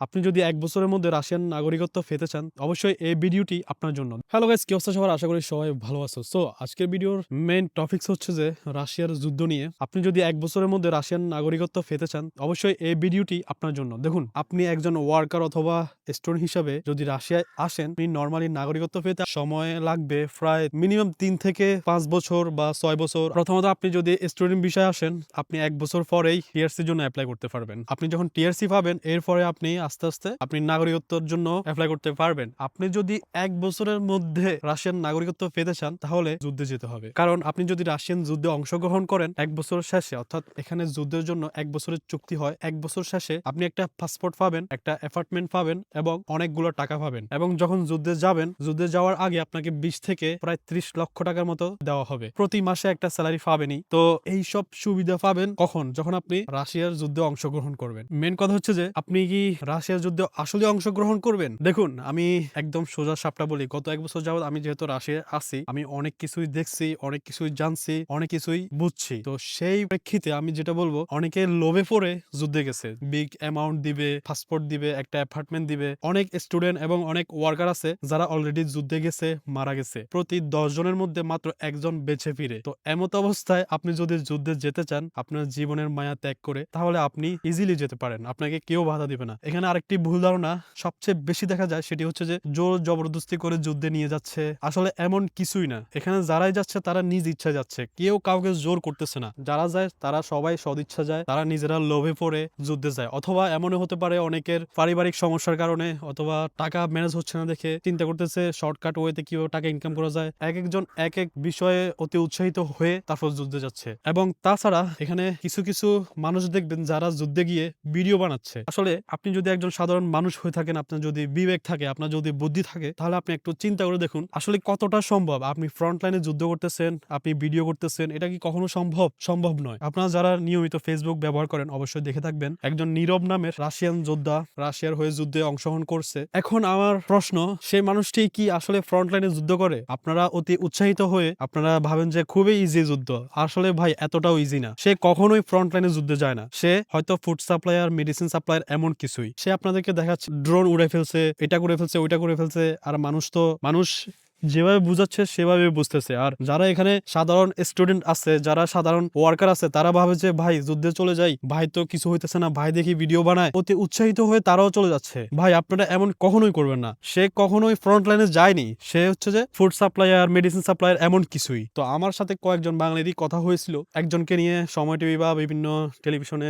আপনি যদি এক বছরের মধ্যে রাশিয়ান নাগরিকত্ব পেতে চান, অবশ্যই এই ভিডিওটি আপনার জন্য। হ্যালো গাইস কি অবস্থা সবার? আশা করি সবাই ভালো আছো। সো আজকের ভিডিওর মেইন টপিকস হচ্ছে যে রাশিয়ার যুদ্ধ নিয়ে। আপনি যদি এক বছরের মধ্যে রাশিয়ান নাগরিকত্ব পেতে চান, অবশ্যই এই ভিডিওটি আপনার জন্য। দেখুন, আপনি একজন ওয়ার্কার অথবা স্টুডেন্ট হিসাবে যদি রাশিয়ায় আসেন, আপনি নর্মালি নাগরিকত্ব পেতে সময় লাগবে প্রায় মিনিমাম তিন থেকে পাঁচ বছর বা ছয় বছর। প্রথমত আপনি যদি স্টুডেন্ট বিষয়ে আসেন, আপনি এক বছর পরেই টিআরসির জন্য অ্যাপ্লাই করতে পারবেন। আপনি যখন টিআরসি পাবেন, এরপরে আপনি আস্তে আস্তে আপনি নাগরিকত্বের জন্য অ্যাপ্লাই করতে পারবেন। আপনি যদি এক বছরের মধ্যে রাশিয়ান নাগরিকত্ব পেতে চান, তাহলে যুদ্ধে যেতে হবে। কারণ আপনি যদি রাশিয়ান যুদ্ধে অংশগ্রহণ করেন এক বছর শেষে, অর্থাৎ এখানে যুদ্ধের জন্য এক বছরের চুক্তি হয়, এক বছর শেষে আপনি একটা পাসপোর্ট পাবেন, একটা অ্যাপার্টমেন্ট পাবেন এবং অনেকগুলো টাকা পাবেন। এবং যখন যুদ্ধে যাবেন, যুদ্ধে যাওয়ার আগে আপনাকে বিশ থেকে প্রায় ত্রিশ লক্ষ টাকার মতো দেওয়া হবে। প্রতি মাসে একটা স্যালারি পাবেনই। তো এই সব সুবিধা পাবেন কখন? যখন আপনি রাশিয়ার যুদ্ধে অংশগ্রহণ করবেন। মেন কথা হচ্ছে যে, আপনি কি রাশিয়ার যুদ্ধে আসলে অংশগ্রহণ করবেন? দেখুন, আমি একদম সোজা সাপটা বলি। গত এক বছর যাবত আমি যেহেতু রাশিয়ায় আছি, আমি অনেক কিছুই দেখছি, অনেক কিছুই জানছি, অনেক কিছুই বুঝছি। তো সেই প্রেক্ষিতে আমি যেটা বলব, অনেকে লোভে পড়ে যুদ্ধে গেছে। বিগ অ্যামাউন্ট দিবে পাসপোর্ট দিবে, একটা অ্যাপার্টমেন্ট দিবে। অনেক স্টুডেন্ট এবং অনেক ওয়ার্কার আছে যারা অলরেডি যুদ্ধে গেছে, মারা গেছে। প্রতি দশ জনের মধ্যে মাত্র একজন বেছে ফিরে। তো এমত অবস্থায় আপনি যদি যুদ্ধে যেতে চান, আপনার জীবনের মায়া ত্যাগ করে, তাহলে আপনি ইজিলি যেতে পারেন। আপনাকে কেউ বাধা দিবে না। এখানে আরেকটি ভুল ধারণা সবচেয়ে বেশি দেখা যায়, সেটি হচ্ছে যে জোর জবরদস্তি করে যুদ্ধে নিয়ে যাচ্ছে। আসলে এমন কিছুই না। এখানে যারাই যাচ্ছে, তারা নিজ ইচ্ছা যাচ্ছে। কেউ কাউকে জোর করতেছে না। যারা যায়, তারা সবাই সদিচ্ছা যায়। তারা নিজেরা লোভে পড়ে যুদ্ধে যায়। অথবা এমনও হতে পারে, অনেকের পারিবারিক সমস্যার কারণে অথবা টাকা ম্যানেজ হচ্ছে না দেখে চিন্তা করতেছে, শর্টকাট ওয়েতে কীভাবে টাকা ইনকাম করা যায়। এক একজন এক এক বিষয়ে অতি উৎসাহিত হয়ে তারপর যুদ্ধে যাচ্ছে। এবং তাছাড়া এখানে কিছু কিছু মানুষ দেখবেন, যারা যুদ্ধে গিয়ে ভিডিও বানাচ্ছে। আসলে আপনি যদি একজন সাধারণ মানুষ হয়ে থাকেন, আপনার যদি বিবেক থাকে, আপনার যদি বুদ্ধি থাকে, তাহলে আপনি একটু চিন্তা করে দেখুন, আসলে কতটা সম্ভব? আপনি ফ্রন্ট লাইনে যুদ্ধ করতেছেন, আপনি ভিডিও করতেছেন, এটা কি কখনো সম্ভব? সম্ভব নয়। আপনারা যারা নিয়মিত ফেসবুক ব্যবহার করেন, অবশ্যই দেখে থাকবেন, একজন নীরব নামের রাশিয়ান যোদ্ধা রাশিয়ার হয়ে যুদ্ধে অংশগ্রহণ করছে। এখন আমার প্রশ্ন, সেই মানুষটি কি আসলে ফ্রন্ট লাইনে যুদ্ধ করে? আপনারা অতি উৎসাহিত হয়ে, আপনারা ভাবেন যে খুবই ইজি যুদ্ধ। আসলে ভাই, এতটাও ইজি না। সে কখনোই ফ্রন্ট লাইনে যুদ্ধে যায় না। সে হয়তো ফুড সাপ্লায়ার মেডিসিন সাপ্লায়ার এমন কিছুই। সে আপনাদেরকে দেখাচ্ছে ড্রোন উড়ে ফেলছে, এটা করে ফেলছে, ওইটা করে ফেলছে, আর মানুষ তো, মানুষ যেভাবে বুঝাচ্ছে, সেভাবে বুঝতেছে। আর যারা এখানে সাধারণ স্টুডেন্ট আছে, যারা সাধারণ ওয়ার্কার আছে, তারা ভাবে যে, ভাই, যুদ্ধে চলে যাই। ভাই তো কিছু হইতেছে না। ভাই দেখি ভিডিও বানায়। অতি উৎসাহিত হয়ে তারাও চলে যাচ্ছে। ভাই, আপনারা এমন কখনোই করবেন না। সে কখনোই ফ্রন্ট লাইনে যায়নি। সে হচ্ছে যে ফুড সাপ্লায়ার মেডিসিন সাপ্লায়ার এমন কিছুই। তো আমার সাথে কয়েকজন বাঙালিরই কথা হয়েছিল। একজনকে নিয়ে সময় টিভি বা বিভিন্ন টেলিভিশনে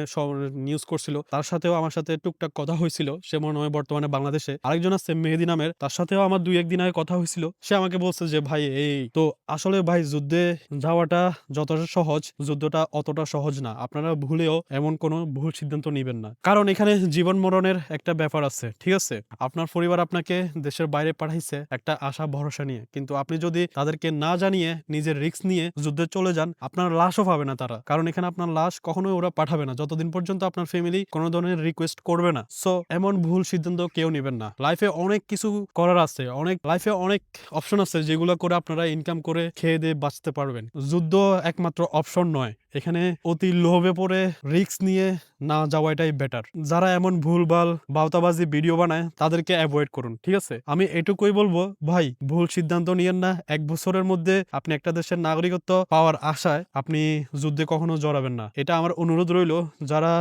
নিউজ করছিল। তার সাথেও আমার সাথে টুকটাক কথা হয়েছিল। সে মনে হয় বর্তমানে বাংলাদেশে। আরেকজন আছে মেহেদি নামের। তার সাথেও আমার দুই একদিন আগে কথা হয়েছিল। সে আমাকে বলছে যে, ভাই, এই, তো আসলে ভাই, যুদ্ধে যাওয়াটা যতটা সহজ, যুদ্ধটা অতটা সহজ না। আপনারা ভুলেও এমন কোনো ভুল সিদ্ধান্ত নেবেন না। কারণ এখানে জীবন মরণের একটা ব্যাপার আছে, ঠিক আছে? আপনার পরিবার আপনাকে দেশের বাইরে পাঠাইছে একটা আশা, ভরসা নিয়ে। কিন্তু আপনি যদি তাদেরকে না জানিয়ে নিজের রিস্ক নিয়ে যুদ্ধে চলে যান, আপনার লাশও পাবে না তারা। কারণ এখানে আপনার লাশ কখনোই ওরা পাঠাবে না। যতদিন পর্যন্ত আপনার ফ্যামিলি কোনো ধরনের রিকোয়েস্ট করবে না। সো এমন ভুল সিদ্ধান্ত কেউ নেবেন না। লাইফে অনেক কিছু করার আছে, অনেক লাইফে অনেক অপশন আছে যেগুলো করে আপনারা ইনকাম করে খেয়ে দিয়ে বাঁচতে পারবেন। যুদ্ধ একমাত্র অপশন নয়। এখানে অতি লোভে পড়ে রিস্ক নিয়ে না যাওয়াটাই বেটার যারা এমন ভুলভাল বাউতাবাজি ভিডিও বানায়, তাদেরকে অ্যাভয়েড করুন, ঠিক আছে? আমি এটুকুই বলব, ভাই, ভুল সিদ্ধান্ত নিয়েন না। এক বছরের মধ্যে আপনি একটা দেশের নাগরিকত্ব পাওয়ার আশায় আপনি যুদ্ধে কখনো জড়াবেন না। এটা আমার অনুরোধ রইল, যারা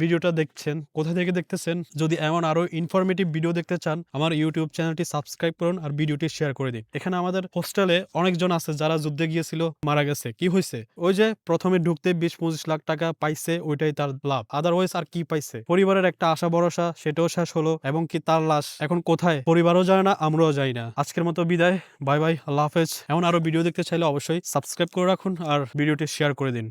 ভিডিওটা দেখছেন, কোথা থেকে দেখতেছেন, যদি এমন আরও ইনফরমেটিভ ভিডিও দেখতে চান, আমার ইউটিউব চ্যানেলটি সাবস্ক্রাইব করুন আর ভিডিওটি শেয়ার করে দিন। এখানে আমাদের হোস্টেলে অনেকজন আছে যারা যুদ্ধে গিয়েছিল, মারা গেছে। কি হয়েছে ওই যে প্রথমে ঢুকতে বিশ পঁচিশ লাখ টাকা পাইছে, ওইটাই তার লাভ। আদারওয়াইজ আর কি পাইছে? পরিবারের একটা আশা ভরসা, সেটাও শেষ হলো, এবং কি তার লাশ? এখন কোথায়? পরিবারও যায় না, আমরাও যাই না। আজকের মতো বিদায়, বাই বাই, আল্লাহ হাফেজ। এমন আরও ভিডিও দেখতে চাইলে অবশ্যই সাবস্ক্রাইব করে রাখুন, আর ভিডিওটি শেয়ার করে দিন।